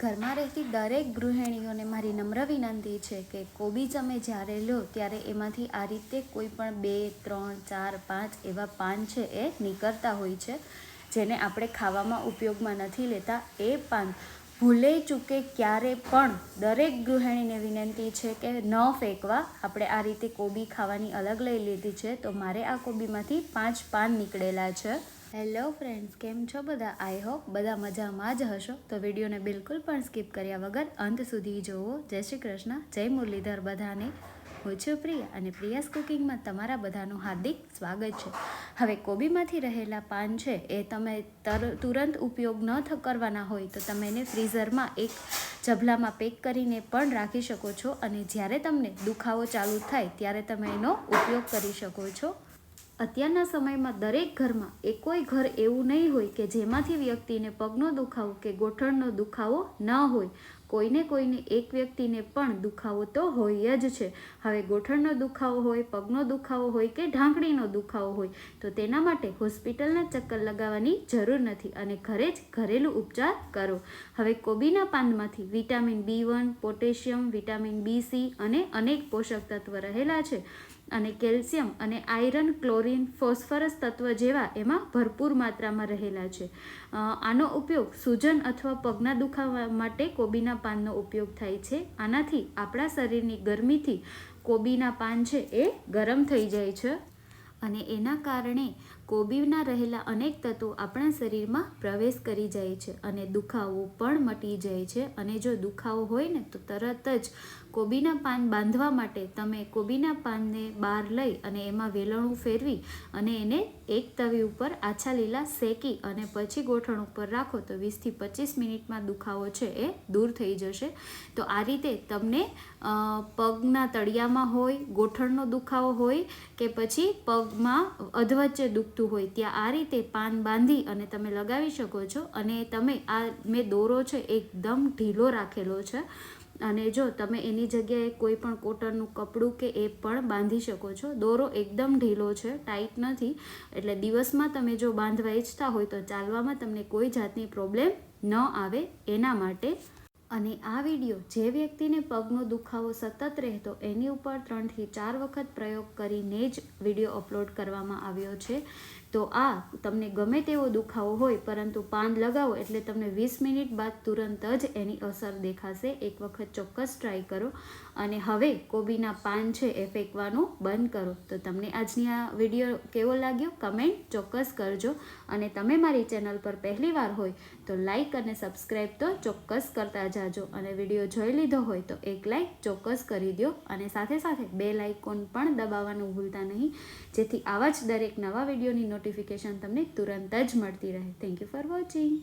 ઘરમાં રહેતી દરેક ગૃહિણીઓને મારી નમ્ર વિનંતી છે કે કોબી તમે જ્યારે લો ત્યારે એમાંથી આ રીતે કોઈ પણ બે, ત્રણ, ચાર, પાંચ એવા પાન છે એ નીકળતા હોય છે, જેને આપણે ખાવામાં ઉપયોગમાં નથી લેતા. એ પાન ભૂલે ચૂકે ક્યારે પણ દરેક ગૃહિણીને વિનંતી છે કે ન ફેંકવા. આપણે આ રીતે કોબી ખાવાની અલગ લઈ લીધી છે, તો મારે આ કોબીમાંથી પાંચ પાન નીકળેલા છે. હેલો ફ્રેન્ડ્સ, કેમ છો બધા? આઈ હોપ બધા મજામાં જ હશો. તો વિડીયોને બિલકુલ પણ સ્કીપ કર્યા વગર અંત સુધી જોવો જય શ્રી કૃષ્ણ, જય મુરલીધર બધાને. હું છું પ્રિયા અને પ્રિયાસ કુકિંગમાં તમારા બધાનું હાર્દિક સ્વાગત છે. હવે કોબીમાંથી રહેલા પાન છે એ તમે તર, તુરંત ઉપયોગ ન કરવાના હોય તો તમે એને ફ્રીઝરમાં એક જભલામાં પેક કરીને પણ રાખી શકો છો અને જ્યારે તમને દુખાવો ચાલુ થાય ત્યારે તમે એનો ઉપયોગ કરી શકો છો. અત્યારના સમયમાં દરેક ઘરમાં એકોય ઘર એવું નહીં હોય કે જેમાંથી વ્યક્તિને પગનો દુખાવો કે ગોઠણનો દુખાવો ન હોય. કોઈને કોઈને એક વ્યક્તિને પણ દુખાવો તો હોય જ છે. હવે ગોઠણનો દુખાવો હોય, પગનો દુખાવો હોય કે ઢાંકણીનો દુખાવો હોય, તો તેના માટે હોસ્પિટલના ચક્કર લગાવવાની જરૂર નથી અને ઘરે જ ઘરેલું ઉપચાર કરો. હવે કોબીના પાનમાંથી vitamin B one, potassium, vitamin B C અને અનેક પોષક તત્વ રહેલા છે અને કેલ્શિયમ અને આયરન, ક્લોરીન, ફોસ્ફરસ તત્વ જેવા એમાં ભરપૂર માત્રામાં રહેલા છે. આનો ઉપયોગ સૂજન અથવા પગના દુખાવા માટે કોબીના પાનનો ઉપયોગ થાય છે. આનાથી આપણા શરીરની ગરમીથી કોબીના પાન છે એ ગરમ થઈ જાય છે. અને એના કારણે કોબીના રહેલા અનેક તત્વો આપણા શરીરમાં પ્રવેશ કરી જાય છે અને દુખાવો પણ મટી જાય છે. અને જો દુખાવો હોય ને, તો તરત જ કોબીના પાન બાંધવા માટે તમે કોબીના પાનને બહાર લઈ અને એમાં વેલણું ફેરવી અને એને એક તવી ઉપર આછા લીલા શેકી અને પછી ગોઠણ ઉપર રાખો તો વીસથી પચીસ મિનિટમાં દુખાવો છે એ દૂર થઈ જશે. તો આ રીતે તમને પગના તળિયામાં હોય, ગોઠણનો દુખાવો હોય કે પછી પગમાં અધવચ્ચે દુખતું હોય ત્યાં આ રીતે પાન બાંધી અને તમે લગાવી શકો છો અને તમે આ મેં દોરો છે એકદમ ઢીલો રાખેલો છે અને જો તમે એની જગ્યાએ કોઈ પણ કોટનનું કપડું કે એ પણ બાંધી શકો છો. દોરો એકદમ ઢીલો છે, ટાઈટ નથી, એટલે દિવસમાં તમે જો બાંધવા ઈચ્છતા હોય તો ચાલવામાં તમને કોઈ જાતની પ્રોબ્લેમ ન આવે એના માટે અને આ વીડિયો જે વ્યક્તિને પગનો દુખાવો સતત રહેતો એની ઉપર ત્રણથી ચાર વખત પ્રયોગ કરીને જ વીડિયો અપલોડ કરવામાં આવ્યો છે. તો આ તમને ગમે તેવો દુખાવો હોય, પરંતુ પાન લગાવો એટલે તમને વીસ મિનિટ બાદ તુરંત જ એની અસર દેખાશે. એક વખત ચોક્કસ ટ્રાય કરો અને હવે કોબીના પાન છે એ ફેંકવાનું બંધ કરો. તો તમને આજની આ વીડિયો કેવો લાગ્યો? કમેન્ટ ચોક્કસ કરજો. અને તમે મારી ચેનલ પર પહેલી વાર હોય તો લાઈક અને સબસ્ક્રાઈબ તો ચોક્કસ કરતા જાજો. અને વીડિયો જોઈ લીધો હોય તો એક લાઈક ચોક્કસ કરી દો અને સાથે સાથે બે લાઇકોન પણ દબાવવાનું ભૂલતા નહીં. જેથી આવા જ દરેક નવા વિડીયોની નોટિફિકેશન તમને તુરંત જ મળતી રહે. Thank you for watching